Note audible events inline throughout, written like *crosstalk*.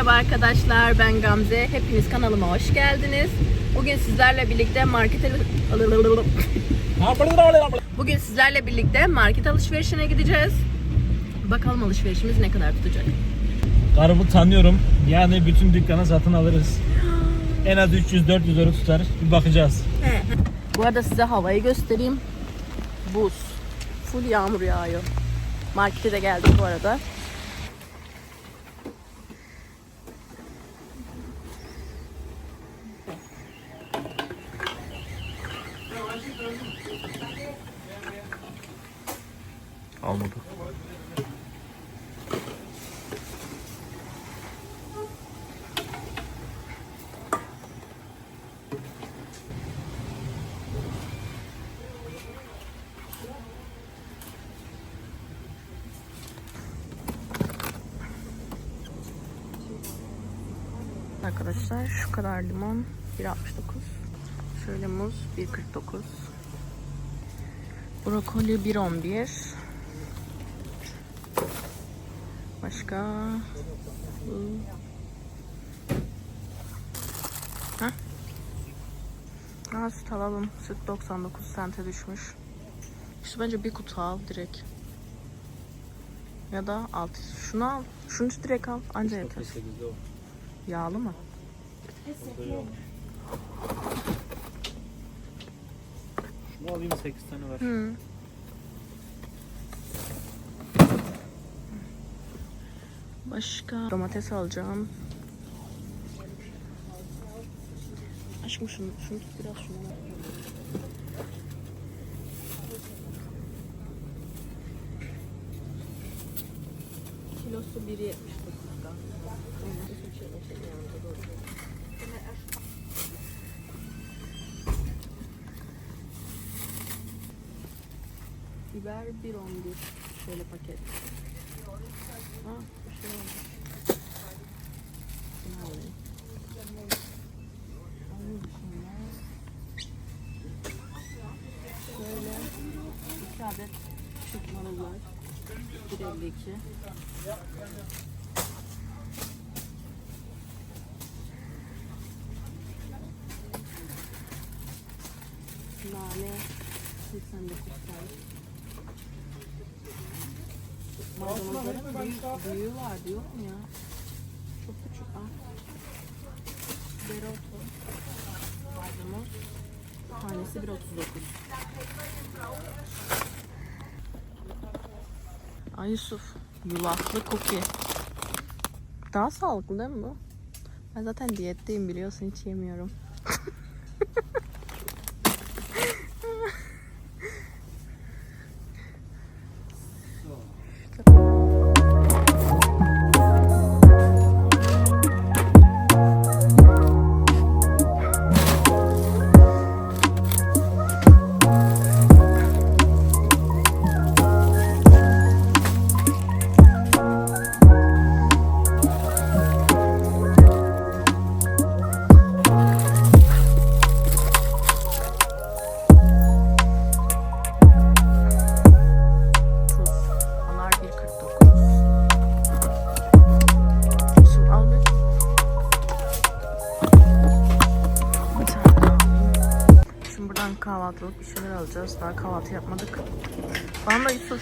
Merhaba arkadaşlar ben Gamze. Hepiniz kanalıma hoş geldiniz. Bugün sizlerle birlikte market *laughs* Bugün sizlerle birlikte market alışverişine gideceğiz. Bakalım alışverişimiz ne kadar tutacak. Karımı tanıyorum. Yani bütün dükkanı satın alırız. En az 300-400 euro tutar. Bir bakacağız. Bu arada size havayı göstereyim. Buz. Full yağmur yağıyor. Markete de geldik bu arada. Almadı. Arkadaşlar şu kadar limon 1.69. Şöyle muz 1.49. Brokoli 1.11. Başka. Heh. Aa, süt alalım. Süt 99 sente düşmüş. İşte bence bir kutu al direkt. Ya da alt. Şunu al. Şunu direkt al. Anca yeter. Yağlı mı? Şunu alayım 8 tane var. Hı. Başka domates alacağım. Aşkım şunu, şunu tut biraz şunu. Kilosu 1.79 galiba. Biber 1.11 şöyle paket. Ha, bir şey olmuş. Şunu alayım. Alayım şunlar. Şöyle adet küçük marullar. 1.52. Nane 89 tane. Maydanozların büyük, büyüğü vardı yok mu ya? Çok küçük ha. Dereotu. Maydanoz. Tanesi 1.39. Ay Yusuf. Yulaflı cookie. Daha sağlıklı değil mi bu? Ben zaten diyetteyim biliyorsun hiç yemiyorum. *laughs*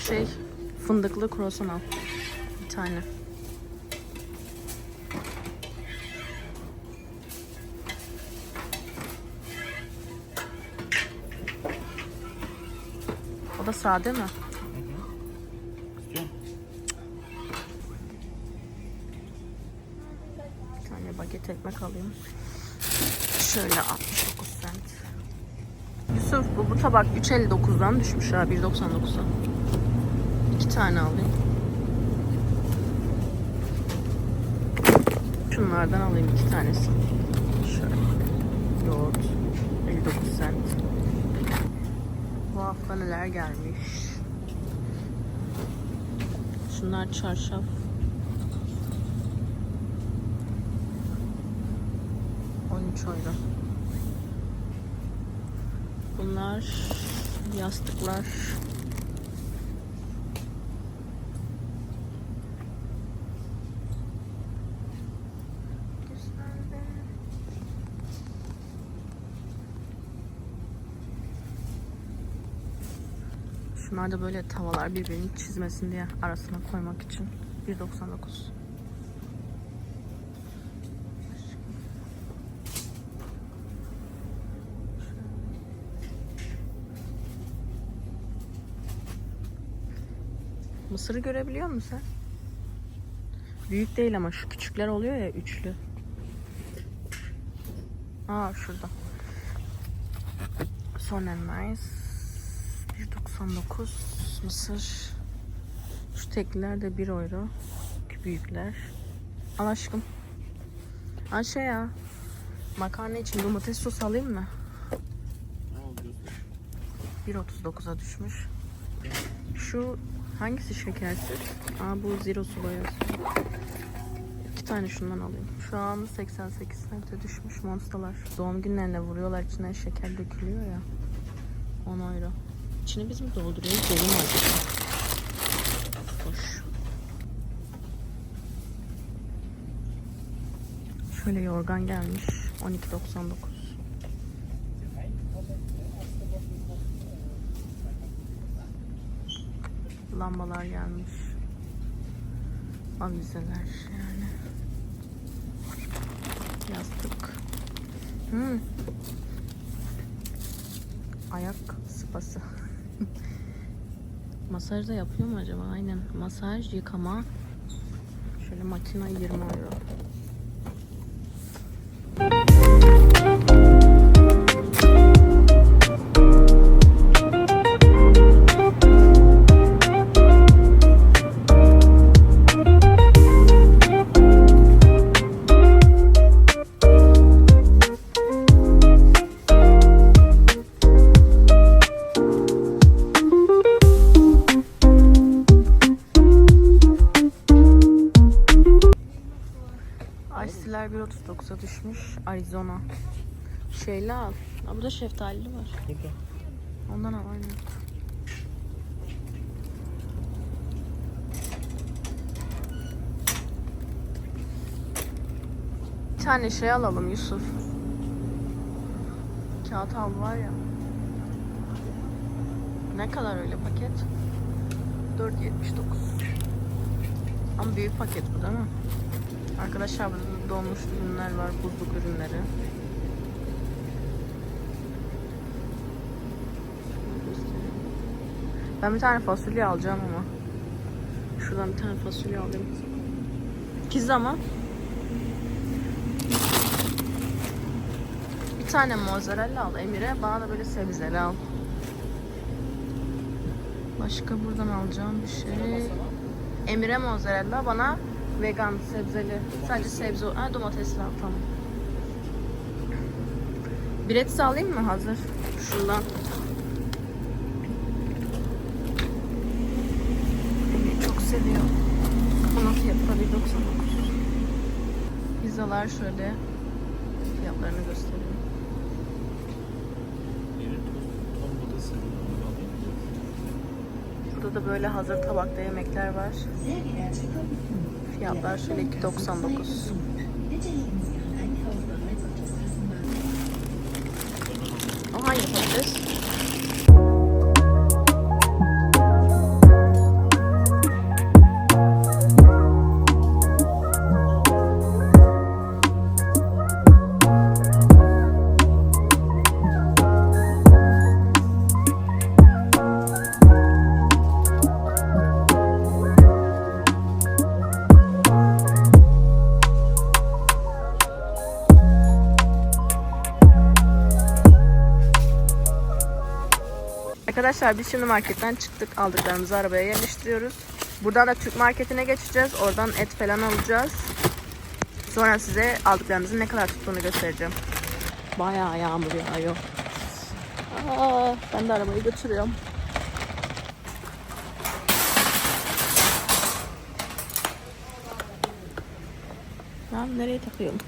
şey fındıklı kruvasan al. Bir tane. O da sade mi? Bir tane baget ekmek alayım. Şöyle 69 cent. Yusuf bu, bu tabak 3.59'dan düşmüş ha 1.99'a. Tane alayım. Şunlardan alayım iki tanesi. Şöyle. Yoğurt. 59 cent. Bu hafta neler gelmiş. Şunlar çarşaf. euro. Bunlar yastıklar. Şunlar da böyle tavalar birbirini çizmesin diye arasına koymak için. 1.99. Mısırı görebiliyor musun sen? Büyük değil ama şu küçükler oluyor ya üçlü. Aa şurada. Son Nice 1.99 mısır. Şu tekliler de 1 euro. Büyükler. Al aşkım. Al şey ya. Makarna için domates sos alayım mı? 1.39'a düşmüş. Şu hangisi şekersiz? Aa bu zero su boyası. İki tane şundan alayım. Şu an 88 sente düşmüş monstalar. Doğum günlerine vuruyorlar içinden şeker dökülüyor ya. 10 euro. İçini biz mi dolduruyoruz? Dolu mu acaba? Hoş. Şöyle yorgan gelmiş. 12.99. Lambalar gelmiş. Avizeler yani. Yastık. Hmm. Ayak sıpası. *laughs* Masaj da yapıyor mu acaba? Aynen. Masaj, yıkama. Şöyle makina 20 euro. Ice'ler 1.39'a düşmüş. Arizona. Şeyli al. Aa, bu da şeftalili var. Burada. Ondan al aynen. Bir tane şey alalım Yusuf. Kağıt havlu var ya. Ne kadar öyle paket? 4.79. Ama büyük paket bu değil mi? Arkadaşlar burada donmuş ürünler var, buzluk ürünleri. Ben bir tane fasulye alacağım ama. Şuradan bir tane fasulye alayım. Pizza mı? Bir tane mozzarella al Emir'e. Bana da böyle sebzeli al. Başka buradan alacağım bir şey. Emir'e mozzarella, bana vegan sebzeli. Sadece sebze, ha, domatesli al tamam. Bilet alayım mı hazır? Şundan. Çok seviyor. Bunun fiyatı da 1.99. Pizzalar şöyle fiyatlarını göstereyim. Burada da böyle hazır tabakta yemekler var. Fiyatlar şöyle 2.99. O hangi patates? Arkadaşlar biz şimdi marketten çıktık. Aldıklarımızı arabaya yerleştiriyoruz. Buradan da Türk marketine geçeceğiz. Oradan et falan alacağız. Sonra size aldıklarımızın ne kadar tuttuğunu göstereceğim. Bayağı yağmur yağıyor. Aa, ben de arabayı götürüyorum. Ben nereye takıyorum?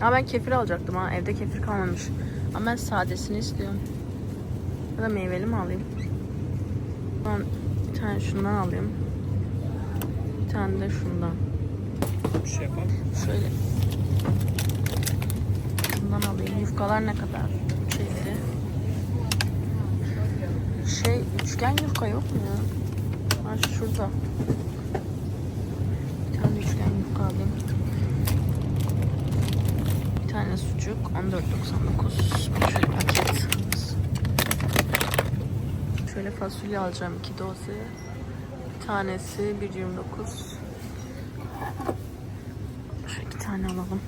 Aa ben kefir alacaktım ha. Evde kefir kalmamış. Ama ben sadesini istiyorum. Ya da meyveli mi alayım? Ben bir tane şundan alayım. Bir tane de şundan. Bir şey yapalım. Şöyle. Şundan alayım. Yufkalar ne kadar? Üçgen yufka yok mu ya? Ha şurada. Bir tane üçgen yufka alayım. Bir tane sucuk 14.99. Şöyle paket. Şöyle fasulye alacağım iki doze. Bir tanesi 1.29. Şu iki tane alalım.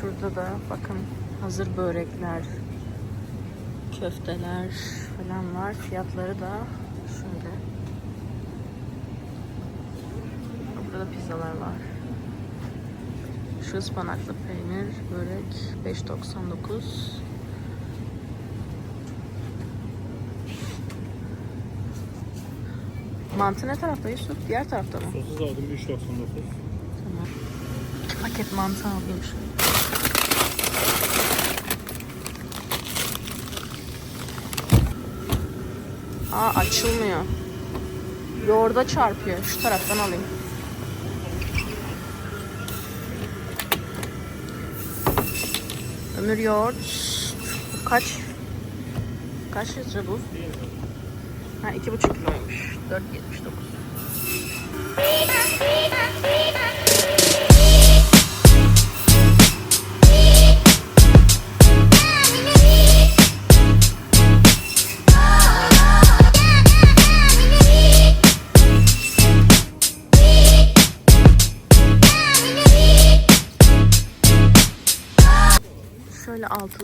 Şurada da bakın hazır börekler, köfteler falan var. Fiyatları da şöyle. Burada da pizzalar var. Şu ıspanaklı peynir, börek 5.99. Mantı ne tarafta Yusuf? Diğer tarafta mı? Sosis aldım 3.99. Tamam. İki paket mantı alayım şöyle. Aa açılmıyor. Yoğurda çarpıyor. Şu taraftan alayım. Ömür yoğurt. Kaç? Kaç litre bu? Ha iki buçuk kiloymuş. 4.79. Şöyle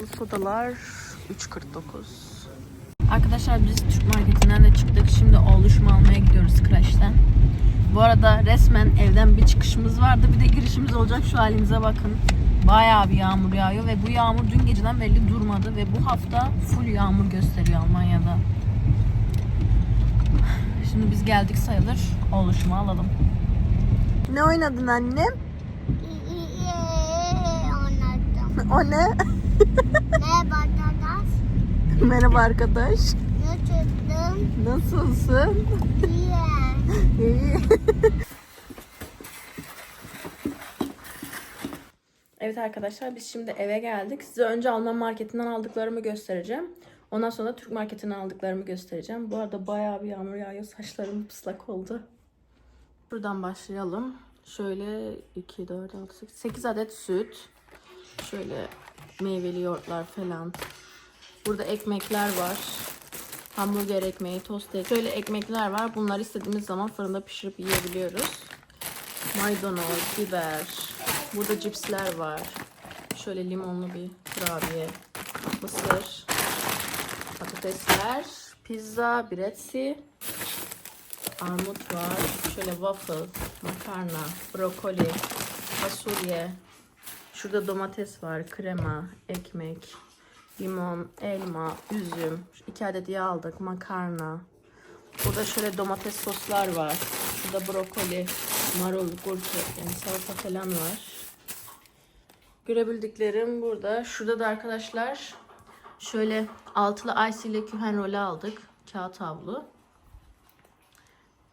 altılı sodalar 3.49. Arkadaşlar biz Türk marketinden de çıktık. Şimdi oluşumu almaya gidiyoruz Crash'ten. Bu arada resmen evden bir çıkışımız vardı. Bir de girişimiz olacak. Şu halimize bakın. Bayağı bir yağmur yağıyor ve bu yağmur dün geceden belli durmadı ve bu hafta full yağmur gösteriyor Almanya'da. Şimdi biz geldik sayılır. Oluşumu alalım. Ne oynadın annem? O ne? Merhaba arkadaş. Merhaba arkadaş. Nasılsın? Nasılsın? İyi. İyi. evet arkadaşlar biz şimdi eve geldik. Size önce Alman marketinden aldıklarımı göstereceğim. Ondan sonra da Türk marketinden aldıklarımı göstereceğim. Bu arada bayağı bir yağmur yağıyor. Saçlarım ıslak oldu. Buradan başlayalım. Şöyle 2, 4, 6, 8, 8 adet süt. Şöyle meyveli yoğurtlar falan. Burada ekmekler var. Hamburger ekmeği, tost ekmeği. Şöyle ekmekler var. Bunları istediğimiz zaman fırında pişirip yiyebiliyoruz. Maydanoz, biber. Burada cipsler var. Şöyle limonlu bir kurabiye. Mısır. Patatesler. Pizza, biretsi. Armut var. Şöyle waffle, makarna, brokoli, fasulye. Şurada domates var, krema, ekmek, limon, elma, üzüm. İki adet yağ aldık, makarna. Burada şöyle domates soslar var. Burada brokoli, marul, gurke, yani salata falan var. Görebildiklerim burada. Şurada da arkadaşlar şöyle altılı ice ile kühen rolü aldık. Kağıt havlu.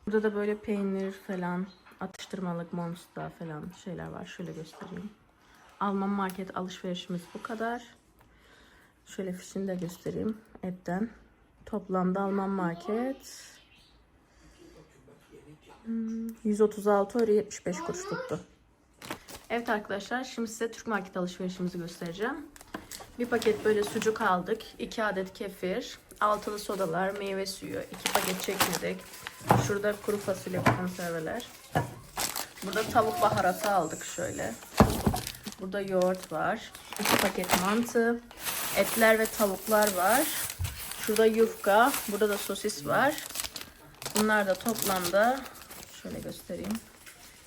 Burada da böyle peynir falan, atıştırmalık monster falan şeyler var. Şöyle göstereyim. Alman market alışverişimiz bu kadar. Şöyle fişini de göstereyim app'ten. Toplamda Alman market hmm, 136 euro 75 kuruş tuttu. Evet arkadaşlar şimdi size Türk market alışverişimizi göstereceğim. Bir paket böyle sucuk aldık. 2 adet kefir. Altılı sodalar, meyve suyu, 2 paket çekirdek. Şurada kuru fasulye konserveler. Burada tavuk baharatı aldık şöyle. Burada yoğurt var. 2 paket mantı. Etler ve tavuklar var. Şurada yufka. Burada da sosis var. Bunlar da toplamda şöyle göstereyim.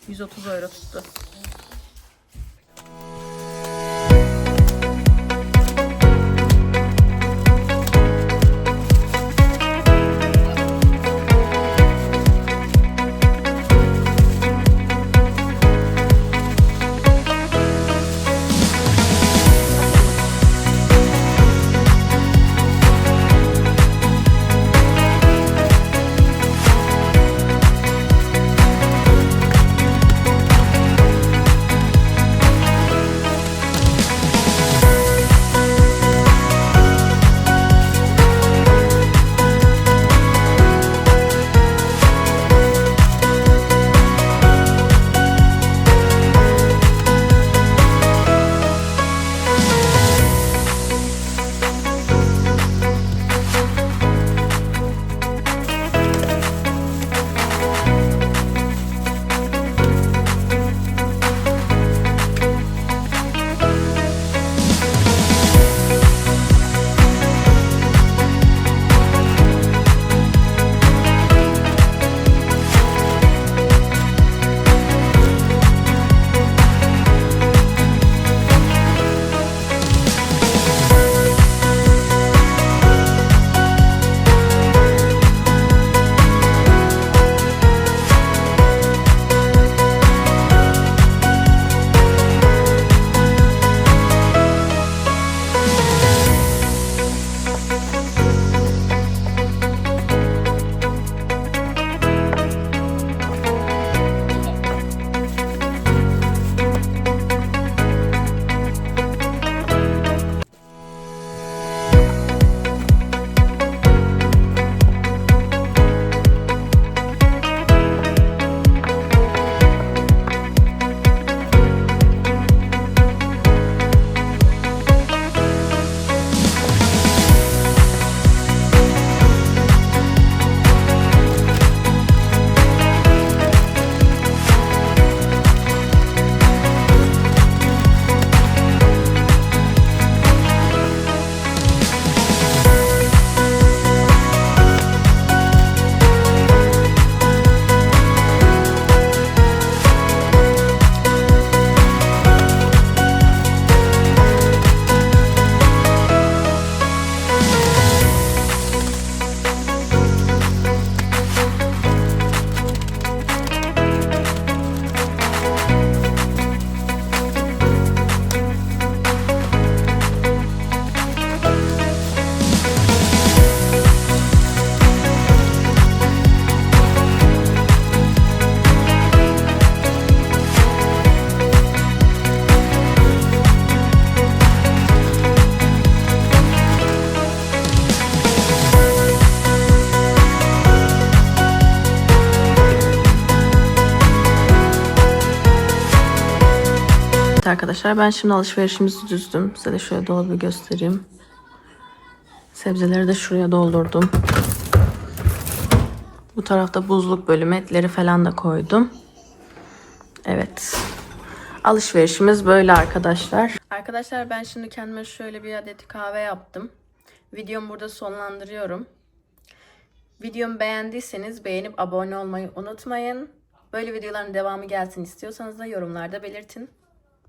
130 euro tuttu. Arkadaşlar ben şimdi alışverişimizi düzdüm. Size de şöyle dolabı göstereyim. Sebzeleri de şuraya doldurdum. Bu tarafta buzluk bölümü etleri falan da koydum. Evet. Alışverişimiz böyle arkadaşlar. Arkadaşlar ben şimdi kendime şöyle bir adet kahve yaptım. Videomu burada sonlandırıyorum. Videomu beğendiyseniz beğenip abone olmayı unutmayın. Böyle videoların devamı gelsin istiyorsanız da yorumlarda belirtin.